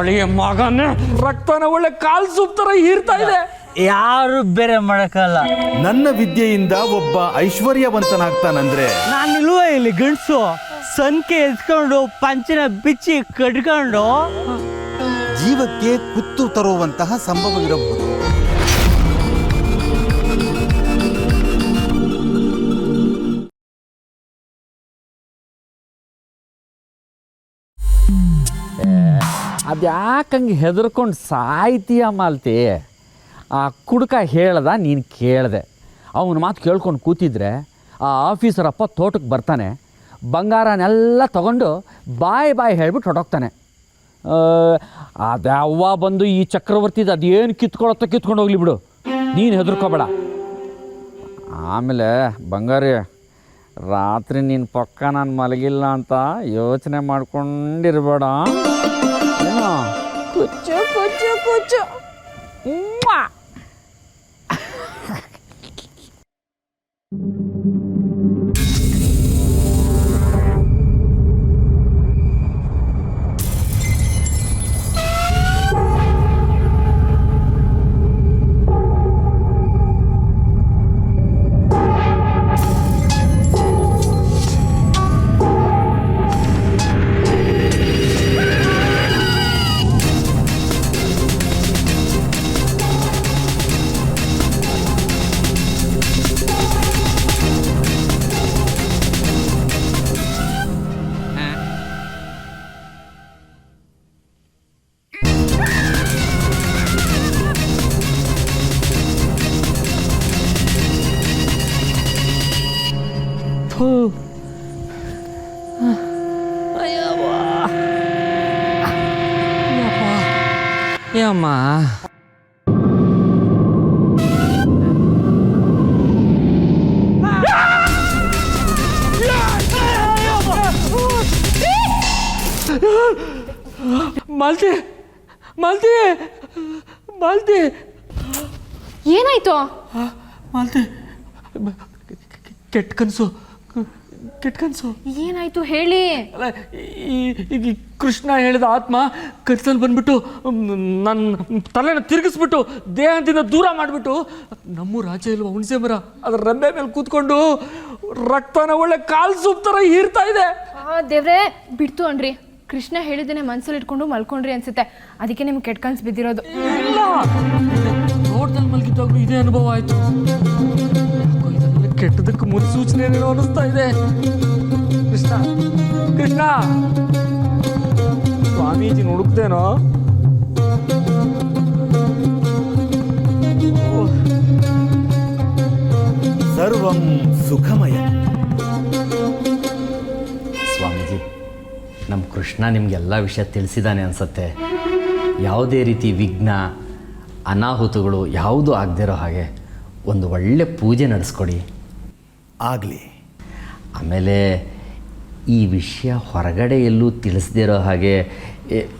ಕೋಳಿ ಮಗನ ರಕ್ತನ ಒಳ್ಳೆ ಕಾಲ್ ಸೂಪ್ ತರ ಹೀರ್ತಾ ಇದೆ. ಯಾರು ಬೇರೆ ಮಾಡಕಲ್ಲ ನನ್ನ ವಿದ್ಯೆಯಿಂದ ಒಬ್ಬ ಐಶ್ವರ್ಯವಂತನಾಗ್ತಾನಂದ್ರೆ? ನಾನಿಲ್ವ ಇಲ್ಲಿ ಗಂಡಸು. ಸಂಖ್ಯೆ ಎತ್ಕೊಂಡು ಪಂಚನ ಬಿಚ್ಚಿ ಕಟ್ಕೊಂಡು. ಜೀವಕ್ಕೆ ಕುತ್ತು ತರುವಂತಹ ಸಂಭವವಿರಬಹುದು ಅದ್ಯಾಕಂಗೆ ಹೆದರ್ಕೊಂಡು ಸಾಯ್ತೀಯ ಮಾಲ್ತಿ? ಆ ಕುಡ್ಕ ಹೇಳ್ದ, ನೀನು ಕೇಳಿದೆ. ಅವನ ಮಾತು ಕೇಳ್ಕೊಂಡು ಕೂತಿದ್ರೆ ಆ ಆಫೀಸರಪ್ಪ ತೋಟಕ್ಕೆ ಬರ್ತಾನೆ. ಬಂಗಾರನೆಲ್ಲ ತಗೊಂಡು ಬಾಯ್ ಬಾಯ್ ಹೇಳ್ಬಿಟ್ಟು ಹೊಟ್ಟೋಗ್ತಾನೆ ಅದ್ಯಾವ ಬಂದು ಈ ಚಕ್ರವರ್ತಿದು ಅದೇನು ಕಿತ್ಕೊಳತ್ತ ಕಿತ್ಕೊಂಡು ಹೋಗ್ಲಿ ಬಿಡು. ನೀನು ಹೆದರ್ಕೋಬೇಡ. ಆಮೇಲೆ, ಬಂಗಾರಿ, ರಾತ್ರಿ ನಿನ್ನ ಪಕ್ಕ ನಾನು ಮಲಗಿಲ್ಲ ಅಂತ ಯೋಚನೆ ಮಾಡ್ಕೊಂಡಿರ್ಬೇಡ. ಕುಚ್ಚು ಕುಚ್ಚು ಮ್ವಾ! ಯಮ್ಮ ಮಾಲ್ತಿ ಮಾಲ್ತಿ ಮಾಲ್ತಿ. ಏನಾಯ್ತು? ಮಾಲ್ತಿ ಕೆಟ್ಟ ಕನಸು. ಕೆಟ್ಟ ಕನಸು. ಏನಾಯ್ತು ಹೇಳಿ? ಅಲ್ಲ ಈ ಈಗ ಕೃಷ್ಣ ಹೇಳಿದ ಆತ್ಮ ಕನಸಲ್ಲಿ ಬಂದ್ಬಿಟ್ಟು ನನ್ನ ತಲೆನ ತಿರುಗಿಸ್ಬಿಟ್ಟು ದೇಹದಿಂದ ದೂರ ಮಾಡಿಬಿಟ್ಟು ನಮ್ಮ ರಾಜ ಇಲ್ವ ಹುಣಸೆ ಮರ ಅದ್ರ ರಂಬೆ ಮೇಲೆ ಕೂತ್ಕೊಂಡು ರಕ್ತನ ಒಳ್ಳೆ ಕಾಲು ಸೂಪ್ ಥರ ಹೀರ್ತಾ ಇದೆ. ಆ ದೇವ್ರೆ ಬಿಡ್ತು ಅನ್ರಿ. ಕೃಷ್ಣ ಹೇಳಿದ್ದೇನೆ ಮನ್ಸಲ್ಲಿ ಇಟ್ಕೊಂಡು ಮಲ್ಕೊಂಡ್ರಿ ಅನ್ಸುತ್ತೆ. ಅದಕ್ಕೆ ನಿಮ್ಗೆ ಕೆಟ್ಟ ಕನ್ಸು ಬಿದ್ದಿರೋದು. ಇಲ್ಲ. ತೋಟದಲ್ಲಿ ಮಲಗಿದ್ದಾಗಲೂ ಇದೇ ಅನುಭವ ಆಯ್ತು. ಕೆಟ್ಟದಕ್ಕೆ ಮುನ್ಸೂಚನೆ ಏನೇನೋ ಅನಿಸ್ತಾ ಇದೆ. ಕೃಷ್ಣ ಕೃಷ್ಣ! ಸ್ವಾಮೀಜಿ ಹುಡುಕ್ತೇನೋ ಸರ್ವಂ ಸುಖಮಯ. ಸ್ವಾಮೀಜಿ ನಮ್ಮ ಕೃಷ್ಣ ನಿಮಗೆಲ್ಲ ವಿಷಯ ತಿಳಿಸಿದ್ದಾನೆ ಅನ್ಸತ್ತೆ. ಯಾವುದೇ ರೀತಿ ವಿಘ್ನ ಅನಾಹುತಗಳು ಯಾವುದೂ ಆಗದಿರೋ ಹಾಗೆ ಒಂದು ಒಳ್ಳೆ ಪೂಜೆ ನಡೆಸ್ಕೊಡಿ. ಆಗ್ಲಿ. ಆಮೇಲೆ ಈ ವಿಷಯ ಹೊರಗಡೆ ಎಲ್ಲೂ ತಿಳಿಸ್ದಿರೋ ಹಾಗೆ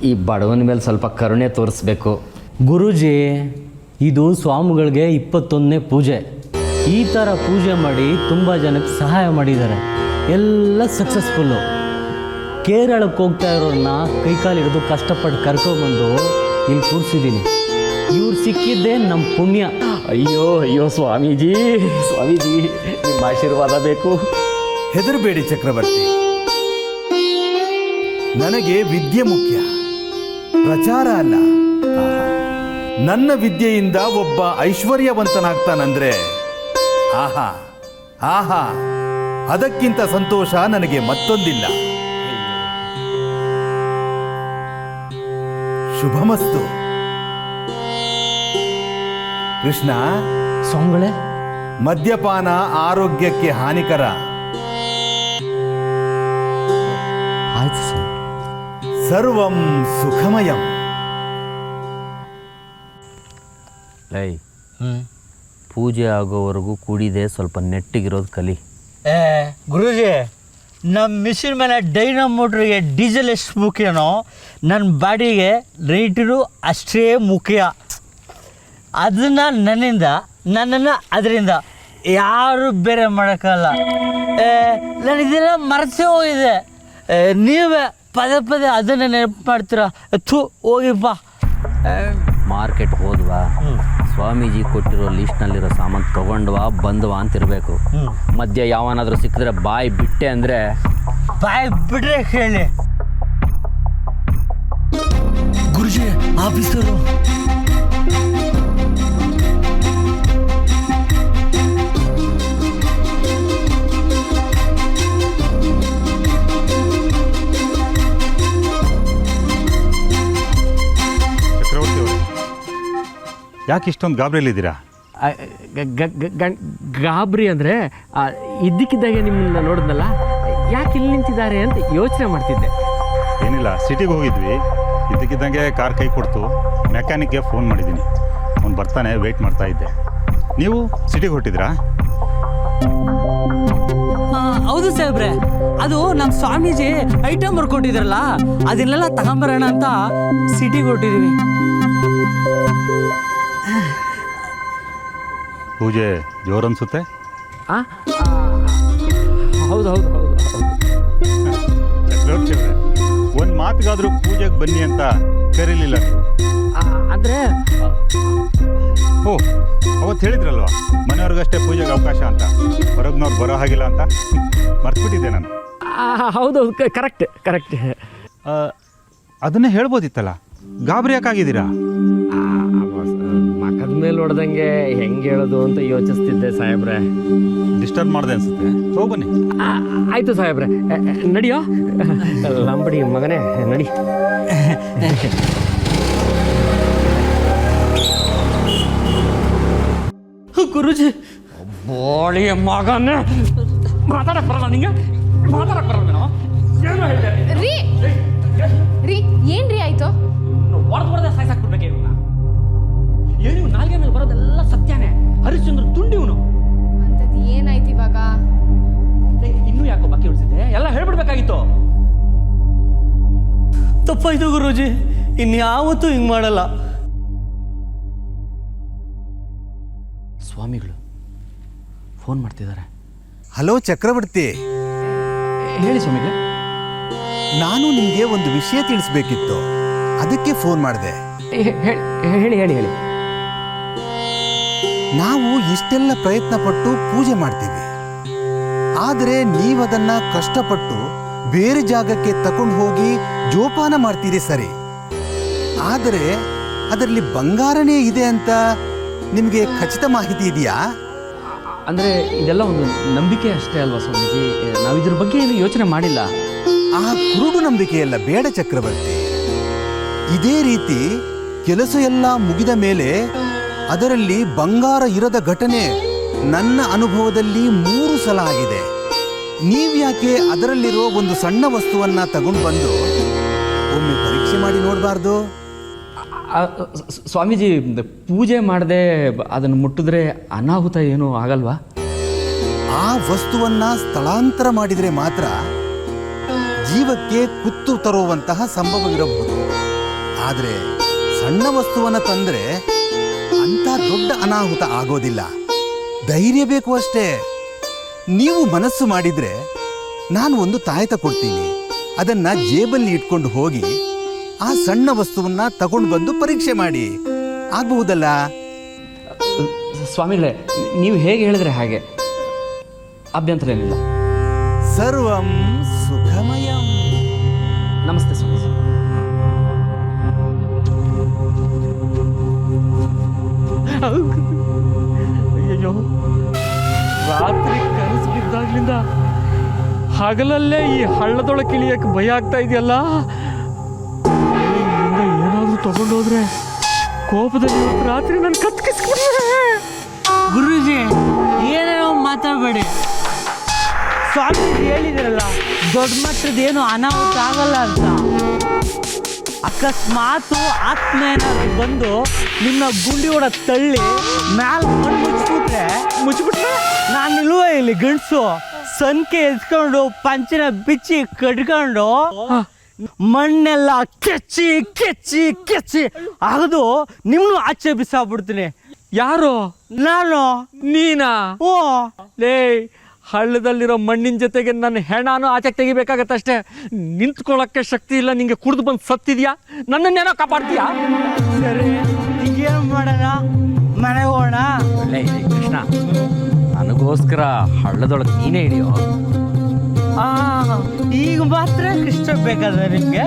ಈ ಬಡವನ ಮೇಲೆ ಸ್ವಲ್ಪ ಕರುಣೆ ತೋರಿಸ್ಬೇಕು. ಗುರುಜಿ ಇದು ಸ್ವಾಮಿಗಳಿಗೆ ಇಪ್ಪತ್ತೊಂದನೇ ಪೂಜೆ. ಈ ಥರ ಪೂಜೆ ಮಾಡಿ ತುಂಬ ಜನಕ್ಕೆ ಸಹಾಯ ಮಾಡಿದ್ದಾರೆ. ಎಲ್ಲ ಸಕ್ಸಸ್ಫುಲ್ಲು ಕೇರಳಕ್ಕೆ ಹೋಗ್ತಾ ಇರೋರನ್ನ ಕೈಕಾಲು ಹಿಡಿದು ಕಷ್ಟಪಟ್ಟು ಕರ್ಕೊಂಬಂದು ಇಲ್ಲಿ ಕೂರಿಸಿದ್ದೀನಿ. ಇವ್ರು ಸಿಕ್ಕಿದ್ದೇ ನಮ್ಮ ಪುಣ್ಯ. ಅಯ್ಯೋ ಅಯ್ಯೋ, ಸ್ವಾಮೀಜಿ ಸ್ವಾಮೀಜಿ, ನಿಮ್ಮ ಆಶೀರ್ವಾದ ಬೇಕು. ಹೆದರಬೇಡಿ ಚಕ್ರವರ್ತಿ. ನನಗೆ ವಿದ್ಯೆ ಮುಖ್ಯ. ಪ್ರಚಾರ ಅಲ್ಲ. ನನ್ನ ವಿದ್ಯೆಯಿಂದ ಒಬ್ಬ ಐಶ್ವರ್ಯವಂತನಾಗ್ತಾನಂದ್ರೆ, ಆಹಾ ಆಹಾ. ಅದಕ್ಕಿಂತ ಸಂತೋಷ ನನಗೆ ಮತ್ತೊಂದಿಲ್ಲ. ಶುಭಮಸ್ತು. ಕೃಷ್ಣ? ಸೊಂಗಳೆ? ಮದ್ಯಪಾನ ಆರೋಗ್ಯಕ್ಕೆ ಹಾನಿಕರ. ಆಯ್ತು ಸರ್ವಂ ಸುಖಮಯಂ. ಲೈ ಪೂಜೆ ಆಗೋವರೆಗೂ ಕೂಡಿದೆ ಸ್ವಲ್ಪ ನೆಟ್ಟಿಗಿರೋದು ಕಲಿ. ಏ ಗುರುಜಿ ನಮ್ಮ ಮಿಷಿನ್ ಮೇಲೆ ಡೈನಮೋಟ್ರಿಗೆ ಡೀಸೆಲ್ ಎಷ್ಟು ಮುಖ್ಯನೋ ನನ್ನ ಬಾಡಿಗೆ ರೈಟರು ಅಷ್ಟೇ ಮುಖ್ಯ. ಅದನ್ನು ನನ್ನಿಂದ ನನ್ನನ್ನು ಅದರಿಂದ. ಯಾರು ಬೇರೆ ಮಾಡೋಕ್ಕಲ್ಲ. ಏ ನಾನು ಇದೆಲ್ಲ ಮರೆಸೇ ಹೋಗಿದೆ. ನೀವೇ ಪದೇ ಪದೇ ಅದನ್ನ ನೆನಪು ಮಾಡ್ತೀರ? ಥೂ ಹೋಗಿಪ್ಪ. ಮಾರ್ಕೆಟ್ ಹೋದ್ವಾ? ಸ್ವಾಮೀಜಿ ಕೊಟ್ಟಿರೋ ಲಿಸ್ಟ್ನಲ್ಲಿರೋ ಸಾಮಾನು ತೊಗೊಂಡ್ವಾ ಬಂದ್ವಾ ಅಂತಿರಬೇಕು. ಮಧ್ಯ ಯಾವನಾದರೂ ಸಿಕ್ಕಿದ್ರೆ ಬಾಯಿ ಬಿಟ್ಟೆ ಅಂದರೆ? ಬಾಯ್ ಬಿಡ್ರೆ ಹೇಳಿ. ಗುರುಜಿ ಆಫೀಸರು. ಯಾಕೆ ಇಷ್ಟೊಂದು ಗಾಬರಿಯಲ್ಲಿದ್ದೀರಾ? ಗಾಬರಿ ಅಂದರೆ ಇದ್ದಕ್ಕಿದ್ದಾಗೆ ನಿಮ್ಮನ್ನ ನೋಡಿದ್ನಲ್ಲ ಯಾಕೆ ಇಲ್ಲಿ ನಿಂತಿದ್ದಾರೆ ಅಂತ ಯೋಚನೆ ಮಾಡ್ತಿದ್ದೆ. ಏನಿಲ್ಲ ಸಿಟಿಗೆ ಹೋಗಿದ್ವಿ. ಇದ್ದಕ್ಕಿದ್ದಂಗೆ ಕಾರ್ ಕೈ ಕೊಡ್ತು. ಮೆಕ್ಯಾನಿಕ್ಗೆ ಫೋನ್ ಮಾಡಿದ್ದೀನಿ. ಅವ್ನು ಬರ್ತಾನೆ ವೆಯ್ಟ್ ಮಾಡ್ತಾ ಇದ್ದೆ. ನೀವು ಸಿಟಿಗೆ ಹೊರಟಿದ್ರಾ ಹೌದು ಸಾಹೇಬ್ರೆ. ಅದು ನಮ್ಮ ಸ್ವಾಮೀಜಿ ಐಟಮ್ ಬರ್ಕೊಂಡಿದ್ರಲ್ಲ ಅದನ್ನೆಲ್ಲ ತಗೊಂಬರೋಣ ಅಂತ ಸಿಟಿಗೆ ಹೊಟ್ಟಿದೀವಿ ಪೂಜೆ ಜೋರನ್ಸುತ್ತೆ ಆ ಹೌದು ಹೌದು ಹೌದು ಹೌದು. ಚಕ್ರವರ್ತಿ ಅವರೇ ಒಂದು ಮಾತಿಗಾದರೂ ಪೂಜೆಗೆ ಬನ್ನಿ ಅಂತ ಕರೀಲಿಲ್ಲ ನೀವು? ಅಂದರೆ ಓ ಅವತ್ತು ಹೇಳಿದ್ರಲ್ವಾ ಮನೆಯವ್ರಿಗಷ್ಟೇ ಪೂಜೆಗೆ ಅವಕಾಶ ಅಂತ? ಹೊರಗ್ನವ್ರು ಬರೋ ಹಾಗಿಲ್ಲ ಅಂತ? ಮರ್ತ್ಬಿಟ್ಟಿದ್ದೆ ನಾನು. ಹೌದು ಕರೆಕ್ಟ್ ಕರೆಕ್ಟ್ ಆ, ಅದನ್ನೇ ಹೇಳ್ಬೋದಿತ್ತಲ್ಲ? ಗಾಬರಿ ಯಾಕಾಗಿದ್ದೀರಾ? ಮೇಲೆ ಹೊಡೆದಂಗೆ ಹೆಂಗೆ ಹೇಳೋದು ಅಂತ ಯೋಚಿಸ್ತಿದ್ದೆ ಸಾಹೇಬ್ರೆ. ಡಿಸ್ಟರ್ಬ್ ಮಾಡಿದೆ ಅನ್ಸುತ್ತೆ. ಹೋಗ್ ಬನ್ನಿ. ಆ, ಆಯ್ತು ಸಾಹೇಬ್ರೆ. ನಡಿಯೋ? ಲಂಬಡಿ ಮಗನೇ ನಡಿ. ಗುರುಜಿ. ಬೋಳಿಯ ಮಗನೇ. ಮಾತಾಡಕ್ ಬರಲ್ಲ ನಿಂಗೆ? ಮಾತಾಡಕ್ ಬರಲ್ಲ ನಾನು? ಏನು ಹೇಳಿದೆ? ರೀ ರೀ ಏನ್ರಿ ಆಯ್ತು? ಹೊಡೆದು ಹೊಡೆದ ಸಾಯ್ಸಾಕ್ಬಿಡ್ಬೇಕು ಇವನ್ನ ತಪ್ಪಾಯ್ತು ಗುರುಜಿ. ಇನ್ಯಾವತ್ತೂ ಹಿಂಗೆ ಮಾಡಲ್ಲ. ಸ್ವಾಮಿಗಳು ಫೋನ್ ಮಾಡ್ತಿದ್ದಾರೆ. ಹಲೋ ಚಕ್ರವರ್ತಿ. ಹೇಳಿ ಸ್ವಾಮಿಗಳು. ನಾನು ನಿಮಗೆ ಒಂದು ವಿಷಯ ತಿಳಿಸ್ಬೇಕಿತ್ತು. ಅದಕ್ಕೆ ಫೋನ್ ಮಾಡಿದೆ. ಹೇಳಿ ಹೇಳಿ ಹೇಳಿ. ನಾವು ಇಷ್ಟೆಲ್ಲ ಪ್ರಯತ್ನ ಪಟ್ಟು ಪೂಜೆ ಮಾಡ್ತೀವಿ. ಆದರೆ ನೀವದನ್ನ ಕಷ್ಟಪಟ್ಟು ಬೇರೆ ಜಾಗಕ್ಕೆ ತಕೊಂಡು ಹೋಗಿ ಜೋಪಾನ ಮಾಡ್ತೀರಿ ಸರಿ. ಆದರೆ ಅದರಲ್ಲಿ ಬಂಗಾರನೇ ಇದೆ ಅಂತ ನಿಮಗೆ ಖಚಿತ ಮಾಹಿತಿ ಇದೆಯಾ? ಅಂದರೆ ಇದೆಲ್ಲ ಒಂದು ನಂಬಿಕೆ ಅಷ್ಟೇ ಅಲ್ವಾ ಸ್ವಾಮೀಜಿ? ನಾವು ಇದ್ರ ಬಗ್ಗೆ ಏನು ಯೋಚನೆ ಮಾಡಿಲ್ಲ. ಆ ಕುರುಡು ನಂಬಿಕೆಯಲ್ಲ ಬೇಡ ಚಕ್ರವರ್ತಿ. ಇದೇ ರೀತಿ ಕೆಲಸ ಎಲ್ಲ ಮುಗಿದ ಮೇಲೆ ಅದರಲ್ಲಿ ಬಂಗಾರ ಇರದ ಘಟನೆ ನನ್ನ ಅನುಭವದಲ್ಲಿ ಮೂರು ಸಲ ಆಗಿದೆ. ನೀವ್ಯಾಕೆ ಅದರಲ್ಲಿರೋ ಒಂದು ಸಣ್ಣ ವಸ್ತುವನ್ನ ತಗೊಂಡು ಬಂದು ಒಮ್ಮೆ ಪರೀಕ್ಷೆ ಮಾಡಿ ನೋಡಬಾರ್ದು. ಸ್ವಾಮೀಜಿ ಪೂಜೆ ಮಾಡದೆ ಅದನ್ನು ಮುಟ್ಟಿದ್ರೆ ಅನಾಹುತ ಏನೂ ಆಗಲ್ವಾ? ಆ ವಸ್ತುವನ್ನ ಸ್ಥಳಾಂತರ ಮಾಡಿದರೆ ಮಾತ್ರ ಜೀವಕ್ಕೆ ಕುತ್ತು ತರುವಂತಹ ಸಂಭವವಿರಬಹುದು ಆದರೆ ಸಣ್ಣ ವಸ್ತುವನ್ನ ತಂದ್ರೆ ಅಂತ ದೊಡ್ಡ ಅನಾಹುತ ಆಗೋದಿಲ್ಲ. ಧೈರ್ಯ ಬೇಕು ಅಷ್ಟೇ. ನೀವು ಮನಸ್ಸು ಮಾಡಿದ್ರೆ ನಾನು ಒಂದು ತಾಯತ ಕೊಡ್ತೀನಿ. ಅದನ್ನ ಜೇಬಲ್ಲಿ ಇಟ್ಕೊಂಡು ಹೋಗಿ ಆ ಸಣ್ಣ ವಸ್ತುವನ್ನ ತಗೊಂಡು ಬಂದು ಪರೀಕ್ಷೆ ಮಾಡಿ. ಆಗಬಹುದಲ್ಲ? ಸ್ವಾಮಿಗಳೇ ನೀವು ಹೇಗೆ ಹೇಳಿದ್ರೆ ಹಾಗೆ? ಅಭ್ಯಂತರ ಏನಿಲ್ಲ ಸರ್ವಂ ಸುಖಮಯಂ. ನಮಸ್ತೆ ಸ್ವಾಮಿ ಅಯ್ಯೋ ರಾತ್ರಿ ಕನಸು ಬಿದ್ದಾಗ್ಲಿಂದ ಹಗಲಲ್ಲೇ ಈ ಹಳ್ಳದೊಳಗೆ ಇಳಿಯಕ್ಕೆ ಭಯ ಆಗ್ತಾ ಇದೆಯಲ್ಲ? ಇಲ್ಲಿಂದ ಏನಾದರೂ ತಗೊಂಡೋದ್ರೆ ಕೋಪದಲ್ಲಿ ರಾತ್ರಿ ನಾನು ಕತ್ಕಿಸ್ಬಿಡ್ರೆ ಗುರುಜಿ ಏನೇನೋ ಮಾತಾಡಬೇಡಿ. ಸ್ವಾಮಿ ಹೇಳಿದಿರಲ್ಲ, ದೊಡ್ಡ ಮಟ್ಟದೇನು ಅನಾಹುತ ಆಗಲ್ಲ ಅಂತ. ಅಕಸ್ಮಾತ್ ಆತ್ಮ ಏನಾದ್ರು ಬಂದು ನಿಮ್ಮ ಗುಂಡಿ ಒಡ ತಳ್ಳಿ ಮ್ಯಾಲ್ ಮಣ್ಣು ಮುಚ್ಚಿಬಿಟ್ರೆ ಮುಚ್ಚಿಬಿಟ್ರೆ ನಾನು ನಿಲ್ವ ಇಲ್ಲಿ, ಗಂಡಸು. ಸಂಖ್ಯೆ ಎತ್ಕೊಂಡು ಪಂಚನ ಬಿಚ್ಚಿ ಕಟ್ಕೊಂಡು ಮಣ್ಣೆಲ್ಲ ಕೆಚ್ಚಿ ಕೆಚ್ಚಿ ಕೆಚ್ಚಿ ಅದು ನಿಮ್ನು ಆಚೆ ಬಿಸಾಕ್ಬಿಡ್ತೀನಿ. ಯಾರು? ನಾನು. ನೀನಾ? ಓ ಲೇ ಹಳ್ಳದಲ್ಲಿರೋ ಮಣ್ಣಿನ ಜೊತೆಗೆ ನನ್ನ ಹೆಣಾನು ಆಚೆ ತೆಗಿಬೇಕಾಗತ್ತೆ ಅಷ್ಟೇ. ನಿಂತ್ಕೊಳ್ಳೋಕ್ಕೆ ಶಕ್ತಿ ಇಲ್ಲ ನಿಂಗೆ ಕುಡಿದು ಬಂದು ಸತ್ತಿದ್ಯಾ? ನನ್ನನ್ನೇನೋ ಕಾಪಾಡ್ತೀಯಾ? ಸರಿ ಮಾಡೋಣ? ಮನೆಗೆ ಹೋಗೋಣ? ಕೃಷ್ಣ. ನನಗೋಸ್ಕರ ಹಳ್ಳದೊಳಗೆ ನೀನೇ ಹಿಡಿಯೋ ಈಗ ಮಾತ್ರ ಕೃಷ್ಣ ಬೇಕಾದ್ರೆ ನಿಮ್ಗೆ.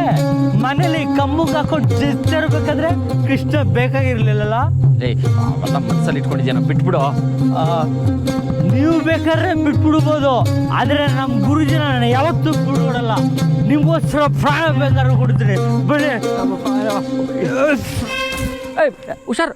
ಮನೇಲಿ ಕಮ್ಮು ಹಾಕೊಂಡು ಜಿರ್ಬೇಕಾದ್ರೆ ಕೃಷ್ಣ ಬೇಕಾಗಿರ್ಲಿಲ್ಲಲ್ಲ? ಏ ಅವೆಲ್ಲ ಮನಸ್ಸಲ್ಲಿ ಇಟ್ಕೊಂಡಿದ್ಯಾನ ಬಿಟ್ಬಿಡು. ನೀವು ಬೇಕಾದ್ರೆ ಬಿಟ್ಬಿಡ್ಬೋದು. ಆದರೆ ನಮ್ಮ ಗುರುಜಿನ ನಾನು ಯಾವತ್ತೂ ಬಿಡ್ಬಿಡಲ್ಲ. ನಿಮ್ಗೋಸ್ಕರ ಪ್ರಾಣ ಬೇಕಾದ್ರೆ ಕೊಡ್ತೀನಿ ಬನ್ನಿ ಹುಷಾರ್.